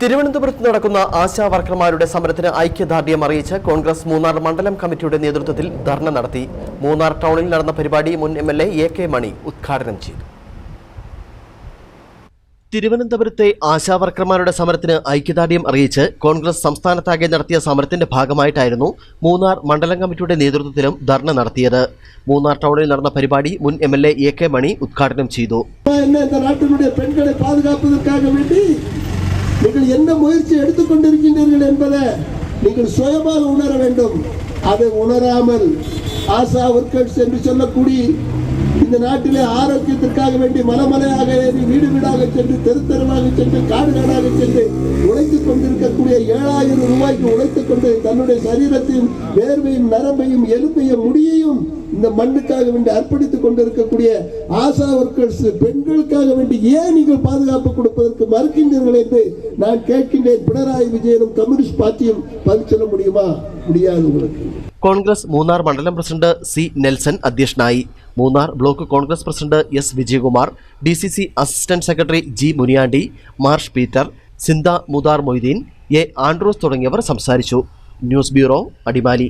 തിരുവനന്തപുരത്ത് നടക്കുന്ന ആശാ വർക്കർമാരുടെ സമരത്തിന് ഐക്യദാർഢ്യം അറിയിച്ച് കോൺഗ്രസ് മൂന്നാർ മണ്ഡലം കമ്മിറ്റിയുടെ നേതൃത്വത്തിൽ ധർണ നടത്തി. മൂന്നാർ ടൗണിൽ നടന്ന പരിപാടി മുൻ M L A K Mani ഉദ്ഘാടനം ചെയ്തു. തിരുവനന്തപുരത്തെ ആശാ വർക്കർമാരുടെ സമരത്തിന് ഐക്യദാർഢ്യം അറിയിച്ച് കോൺഗ്രസ് സംസ്ഥാനത്താകെ നടത്തിയ സമരത്തിന്റെ ഭാഗമായിട്ടായിരുന്നു മൂന്നാർ മണ്ഡലം കമ്മിറ്റിയുടെ നേതൃത്വത്തിലും ധർണ നടത്തിയത്. മൂന്നാർ ടൗണിൽ നടന്ന പരിപാടി മുൻ M L A K Mani ഉദ്ഘാടനം ചെയ്തു. நீங்கள் என்ன முயற்சி எடுத்துக்கொண்டிருக்கின்றீர்கள் என்பதை நீங்கள் சுயமாக உணர வேண்டும். அதை உணராமல் ஆசா ஒர்க்கர்ஸ் என்று சொல்லக்கூடிய இந்த நாட்டிலே ஆரோக்கியத்திற்காக வேண்டி மலமலையாக ஏறி வீடு வீடாக சென்று தெரு தெருவாக சென்று காடு காடாக சென்று உழைத்துக் கொண்டிருக்கக்கூடிய ஏழாயிரம் ரூபாய்க்கு உழைத்துக் கொண்டு தன்னுடைய சரீரத்தையும் வேர்வையும் நரம்பையும் எலும்பையும் முடியையும் இந்த மண்ணுக்காக வேண்டி அர்ப்பணித்துக் கொண்டிருக்கக்கூடிய ஆசா ஒர்க்கர்ஸ் பெண்களுக்காக வேண்டி ஏன் நீங்கள் பாதுகாப்பு கொடுப்பதற்கு மறுக்கின்றீர்கள் என்று நான் கேட்கின்றேன் பினராயி விஜயனும் கம்யூனிஸ்ட் பார்ட்டியும் பதில் சொல்ல முடியுமா முடியாது உங்களுக்கு കോൺഗ്രസ് മൂന്നാർ മണ്ഡലം പ്രസിഡന്റ് സി നെൽസൺ അധ്യക്ഷനായി Munnar block Congress president S Vijayakumar D C C assistant secretary G Muniyandi Marsh Peter Sindha മുതാർ Moideen A Andrews തുടങ്ങിയവർ സംസാരിച്ചു ന്യൂസ് ബ്യൂറോ അടിമാലി